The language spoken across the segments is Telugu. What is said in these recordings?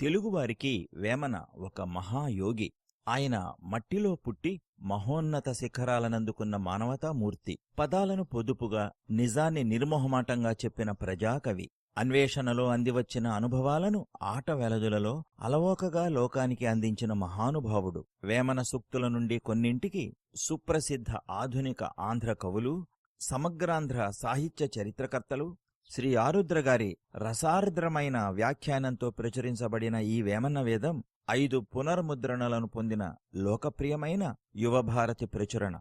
తెలుగువారికి వేమన ఒక మహాయోగి. ఆయన మట్టిలో పుట్టి మహోన్నత శిఖరాలనందుకున్న మానవతామూర్తి. పదాలను పొదుపుగా నిజాన్ని నిర్మోహమాటంగా చెప్పిన ప్రజాకవి. అన్వేషణలో అందివచ్చిన అనుభవాలను ఆట వెలదులలో అలవోకగా లోకానికి అందించిన మహానుభావుడు. వేమన సూక్తుల నుండి కొన్నింటికి సుప్రసిద్ధ ఆధునిక ఆంధ్ర కవులు సమగ్రాంధ్ర సాహిత్య చరిత్రకర్తలు శ్రీ ఆరుద్ర గారి రసార్ద్రమైన వ్యాఖ్యానంతో ప్రచురించబడిన ఈ వేమన్న వేదం ఐదు పునర్ముద్రణలను పొందిన లోకప్రియమైన యువభారతి ప్రచురణ.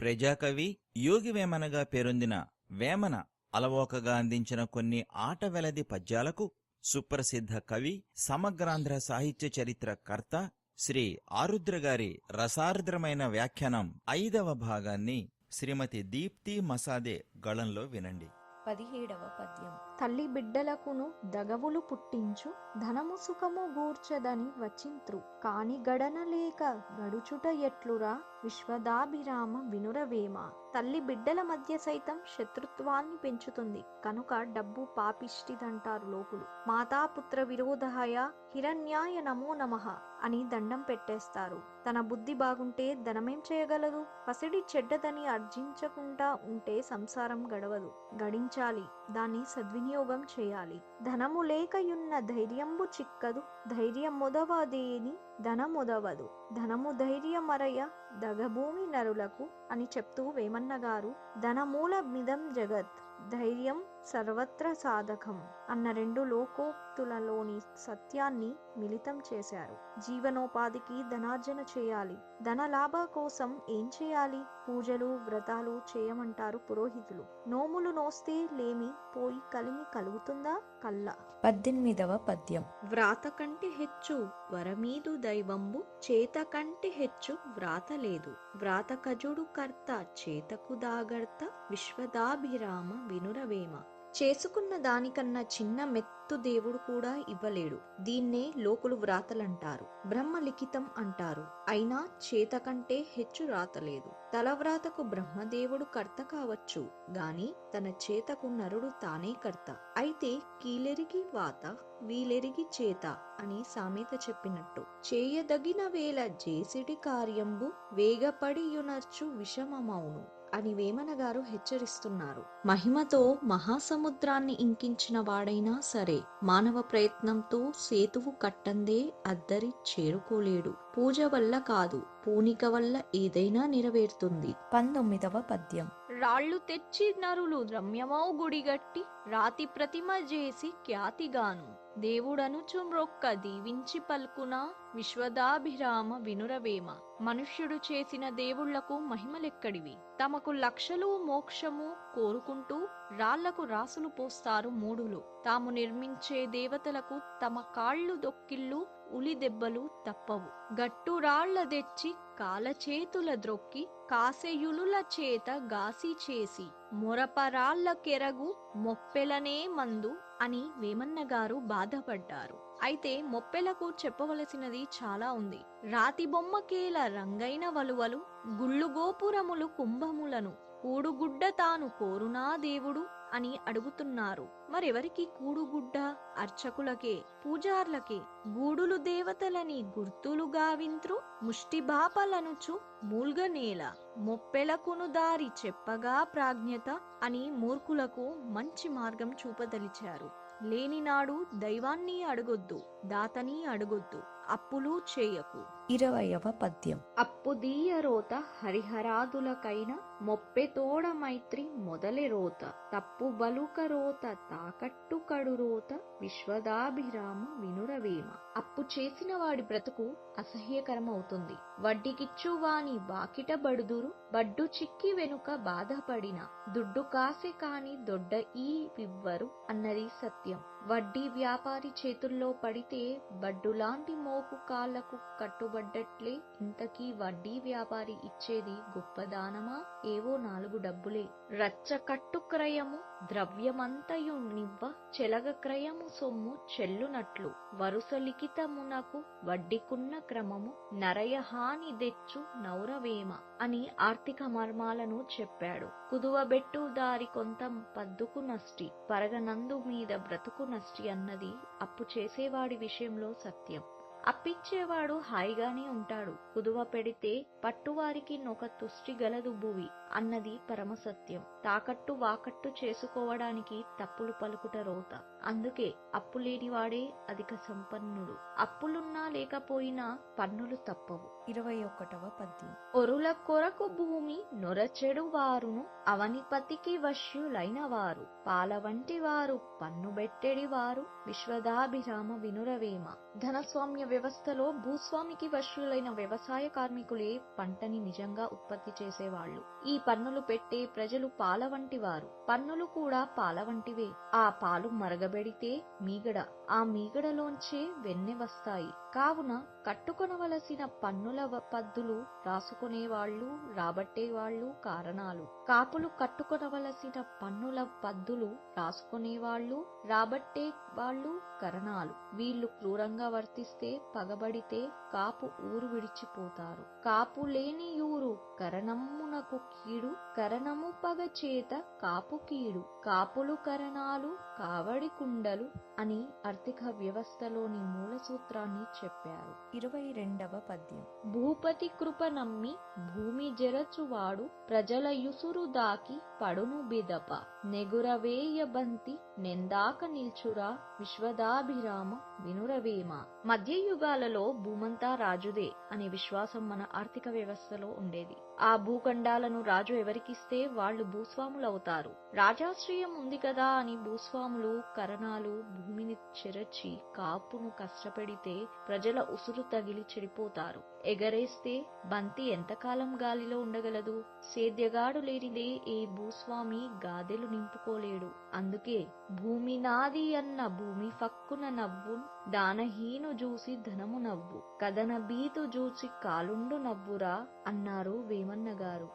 ప్రజాకవి యోగి వేమనగా పేరొందిన వేమన అలవోకగా అందించిన కొన్ని ఆటవెలది పద్యాలకు సుప్రసిద్ధ కవి సమగ్రాంధ్ర సాహిత్య చరిత్ర కర్త శ్రీ ఆరుద్ర గారి రసార్ద్రమైన వ్యాఖ్యానం ఐదవ భాగాన్ని శ్రీమతి దీప్తి మసాదే గళంలో వినండి. పదిహేడవ పద్యం. తల్లి బిడ్డలకును దగవులు పుట్టించు ధనము సుఖము గూర్చదని వచింత్రు. కాని గడన లేక గడుచుట ఎట్లురా? విశ్వదాభిరామ వినురవేమ. తల్లి బిడ్డల మధ్య సైతం శత్రుత్వాన్ని పెంచుతుంది. కనుక డబ్బు పాపిష్టిదంటారు లోకులు. మాతాపుత్ర విరోధహయ హిరణ్యాయ నమో నమః అని దండం పెట్టేస్తారు. తన బుద్ధి బాగుంటే ధనమేం చేయగలదు? పసిడి చెడ్డదని అర్జించకుండా ఉంటే సంసారం గడవదు. గడించాలి. దాన్ని సద్వినియోగం చేయాలి. ధనము లేకయున్న ధైర్యంబు చిక్కదు. ధైర్యం మొదవదేని ధనముదవదు. ధనము ధైర్యమరయ దగభూమి నరులకు అని చెప్తూ వేమన్న గారు ధనమూల మిదం జగత్ ధైర్యం సర్వత్ర సాధకం అన్న రెండు లోకోక్తులలోని సత్యాన్ని మిళితం చేశారు. జీవనోపాధికి ధనార్జన చేయాలి. ధన లాభ కోసం ఏం చేయాలి? పూజలు వ్రతాలు చేయమంటారు పురోహితులు. నోములు నోస్తే లేమి పోయి కలిమి కలుగుతుందా? కల్లా పద్దెనిమిదవ పద్యం. వ్రాత కంటే హెచ్చు వరమీదు దైవంబు చేత కంటే హెచ్చు వ్రాత లేదు. వ్రాత కజుడు కర్త చేతకు దాగర్త విశ్వదాభిరామ వినురవేమ. చేసుకున్న దానికన్నా చిన్న మెత్తు దేవుడు కూడా ఇవ్వలేడు. దీన్నే లోకులు వ్రాతలంటారు. బ్రహ్మ లిఖితం అంటారు. అయినా చేత కంటే హెచ్చు రాతలేదు. తలవ్రాతకు బ్రహ్మదేవుడు కర్త కావచ్చు. గాని తన చేతకు నరుడు తానే కర్త. అయితే కీలెరిగి వాత వీలెరిగి చేత అని సామెత చెప్పినట్టు. చేయదగిన వేళ జేసిడి కార్యంబు వేగపడియునర్చు విషమమౌను. అని వేమన గారు హెచ్చరిస్తున్నారు. మహిమతో మహాసముద్రాన్ని ఇంకించిన వాడైనా సరే మానవ ప్రయత్నంతో సేతువు కట్టందే అద్దరి చేరుకోలేడు. పూజ వల్ల కాదు పూనిక వల్ల ఏదైనా నెరవేరుతుంది. పంతొమ్మిదవ పద్యం. రాళ్ళు తెచ్చి నరులు రమ్యమౌ గుడిగట్టి రాతి ప్రతిమ చేసి ఖ్యాతిగాను. దేవుడనుచు మ్రొక్క దీవించి పల్కున విశ్వదాభిరామ వినురవేమ. మనుష్యుడు చేసిన దేవుళ్ళకు మహిమలెక్కడివి? తమకు లక్షలు మోక్షము కోరుకుంటూ రాళ్ళకు రాసులు పోస్తారు మూడులు. తాము నిర్మించే దేవతలకు తమ కాళ్ళు దొక్కిళ్ళు ఉలి దెబ్బలు తప్పవు. గట్టురాళ్ళ తెచ్చి కాలచేతుల ద్రొక్కి కాసెయులుల చేత గాసి చేసి మొరపరాళ్ళ కెరగు మొప్పెలనే మందు అని వేమన్నగారు బాధపడ్డారు. అయితే మొప్పెలకు చెప్పవలసినది చాలా ఉంది. రాతి బొమ్మకేల రంగైన వలువలు గుళ్ళు గోపురములు కుంభములను కూడుగుడ్డ తాను కోరునా దేవుడు అని అడుగుతున్నారు. మరెవరికి కూడుగుడ్డ? అర్చకులకే పూజార్లకే గూడులు దేవతలని గుర్తులు గావింత్రు ముష్టిబాపలనుచు మూల్గనేల మొప్పెలకును దారి చెప్పగా ప్రాజ్ఞత అని మూర్ఖులకు మంచి మార్గం చూపదలిచారు. లేనినాడు దైవాన్ని అడగొద్దు దాతని అడగొద్దు అప్పులు చేయకు. ఇరవయవ పద్యం. అప్పు దీయరోత హరిహరాదులకైన మొప్పె తోడ మైత్రి మొదలె రోత తప్పు బలుక రోత తాకట్టు కడు రోత విశ్వదాభిరామ వినురవేమ అప్పు చేసిన వాడి బ్రతుకు అసహ్యకరమవుతుంది. వడ్డీకిచ్చు వాని బాకిట బడుదురు బడ్డు చిక్కి వెనుక బాధపడిన. దుడ్డు కాసే కాని దొడ్డ ఈ వివ్వరు అన్నది సత్యం. వడ్డీ వ్యాపారి చేతుల్లో పడితే బడ్డులాంటి మోపు కాళ్ళకు కట్టుబడ్డట్లే. ఇంతకీ వడ్డీ వ్యాపారి ఇచ్చేది గొప్ప దానమా ఏవో నాలుగు డబ్బులే. రచ్చ క్రయము ద్రవ్యమంతయు నివ్వ చెలగక్రయము సొమ్ము చెల్లునట్లు. వరుస లిఖితమునకు వడ్డికున్న క్రమము నరయహాని దెచ్చు నౌరవేమ అని ఆర్థిక మర్మాలను చెప్పాడు. కుదువబెట్టు దారి కొంత పద్దుకు నష్టి పరగనందు మీద బ్రతుకు నష్టి అన్నది అప్పు చేసేవాడి విషయంలో సత్యం. అప్పిచ్చేవాడు హాయిగానే ఉంటాడు. కుదువ పెడితే పట్టువారికి నొక తుష్టి గలదు భువి. అన్నది పరమసత్యం. తాకట్టు వాకట్టు చేసుకోవడానికి తప్పులు పలుకుట రోత. అందుకే అప్పు లేనివాడే అధిక సంపన్నుడు. అప్పులున్నా లేకపోయినా పన్నులు తప్పవు. ఇరవై ఒకటవ పద్యం. ఒరుల కొరకు భూమి నొరచెడు వారును అవనిపతికి వశ్యులైన వారు పాల వంటి వారు పన్ను బెట్టెడి వారు. విశ్వదాభిరామ వినురవేమ. ధనస్వామ్య వ్యవస్థలో భూస్వామికి వశ్యులైన వ్యవసాయ కార్మికులే పంటని నిజంగా ఉత్పత్తి చేసేవాళ్ళు ఈ పన్నులు పెట్టే ప్రజలు పాల వంటివారు. పన్నులు కూడా పాల వంటివే. ఆ పాలు మరగబెడితే మీగడ ఆ మీగడలోంచే వెన్నె వస్తాయి. కావున కట్టుకొనవలసిన పన్నుల పద్దులు రాసుకునేవాళ్ళు రాబట్టేవాళ్ళు కారణాలు. కాపులు కట్టుకొనవలసిన పన్నుల పద్దులు రాసుకునేవాళ్ళు రాబట్టే వాళ్ళు కరణాలు. వీళ్ళు క్రూరంగా వర్తిస్తే పగబడితే కాపు ఊరు విడిచిపోతారు. కాపు లేని ఊరు కరణమ్మునకు కీడు కరణము పగ చేత కాపు కీడు. కాపులు కరణాలు కావడి కుండలు అని ఆర్థిక వ్యవస్థలోని మూల సూత్రాన్ని చెప్పారు. ఇరవై రెండవ పద్యం. భూపతి కృప నమ్మి భూమి జరచువాడు ప్రజల యుసురు దాకి పడును బిదప. నెగురవేయబంతి నెందాక నిల్చురా విశ్వదాభిరామ వినురవేమ. మధ్యయుగాలలో భూమంతా రాజుదే అనే విశ్వాసం మన ఆర్థిక వ్యవస్థలో ఉండేది. ఆ భూఖండాలను రాజు ఎవరికిస్తే వాళ్ళు భూస్వాములవుతారు. రాజాశ్రయం ఉంది కదా అని భూస్వాములు కరణాలు భూమిని చెరచి కాపును కష్టపెడితే ప్రజల ఉసురు తగిలి చెడిపోతారు. ఎగరేస్తే బంతి ఎంతకాలం గాలిలో ఉండగలదు? సేద్యగాడు లేనిదే ఏ భూస్వామి గాదెలు నింపుకోలేడు. అందుకే భూమి నాది అన్న భూమి ఫక్కున నవ్వు దానహీను జూసి ధనము నవ్వు. కథన బీతు జూచి కాలుండు నవ్వురా అన్నారు వేమన్న గారు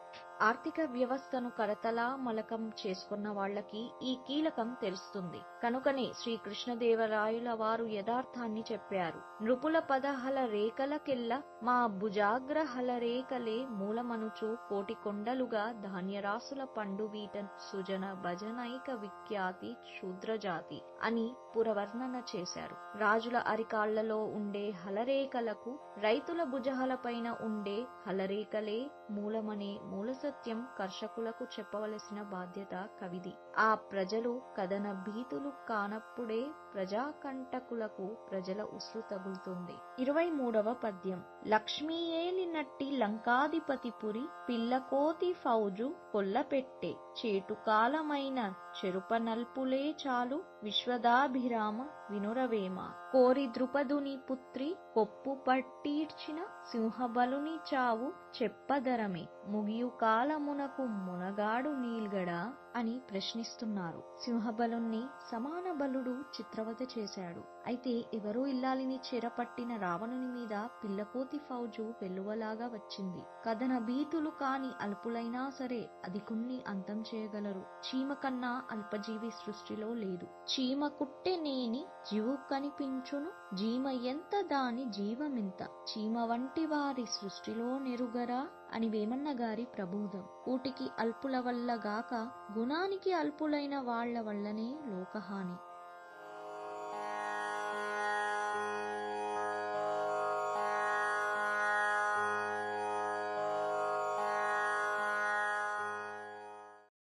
ఆర్థిక వ్యవస్థను కరతలా మలకం చేసుకున్న వాళ్ళకి ఈ కీలకం తెలుస్తుంది. కనుకనే శ్రీకృష్ణదేవరాయుల వారు యథార్థాన్ని చెప్పారు. నృపుల పదహల రేఖలకెల్ల మా భుజాగ్రహల రేఖలే మూలమనుచు కోటి కొండలుగా ధాన్యరాసుల పండు వీట సుజన భజనైక విఖ్యాతి శూద్రజాతి అని పురవర్ణన చేశారు. రాజుల అరికాళ్ళలో ఉండే హలరేఖలకు రైతుల భుజహలపైన ఉండే హలరేఖలే మూలమనే మూలస సత్యం కర్షకులకు చెప్పవలసిన బాధ్యత కవిది. ఆ ప్రజలు కథన భీతులు కానప్పుడే ప్రజాకంటకులకు ప్రజల ఉసురు తగులుతుంది. ఇరవై మూడవ పద్యం. లక్ష్మీయేలినట్టి లంకాధిపతి లంకాధిపతిపురి పిల్లకోతి ఫౌజు కొల్లపెట్టే. చేటు కాలమైన చెరుపనల్పులే చాలు విశ్వదాభిరామ వినురవేమ. కోరి ద్రుపదుని పుత్రి కొప్పు పట్టీడ్చిన సింహబలుని చావు చెప్పదరమే. ముగియు కాలమునకు మునగాడు నీల్గడా అని ప్రశ్నిస్తున్నారు. సింహబలుణ్ణి సమాన బలుడు చిత్రవత చేశాడు. అయితే ఎవరో ఇల్లాలిని చెరపట్టిన రావణుని మీద పిల్లకోతి ఫౌజు వెల్లువలాగా వచ్చింది. కథన భీతులు కాని అల్పులైనా సరే అధికుణ్ణి అంతం చేయగలరు. చీమ కన్నా అల్పజీవి సృష్టిలో లేదు. చీమ కుట్టె నేని జీవు కనిపించును జీమ ఎంత దాని జీవమెంత. చీమ వంటి వారి సృష్టిలో నెరుగరా అని వేమన్న గారి ప్రబోధం. ఊటికి అల్పుల వల్ల గాక గుణానికి అల్పులైన వాళ్ళ వల్లనే లోకహాని.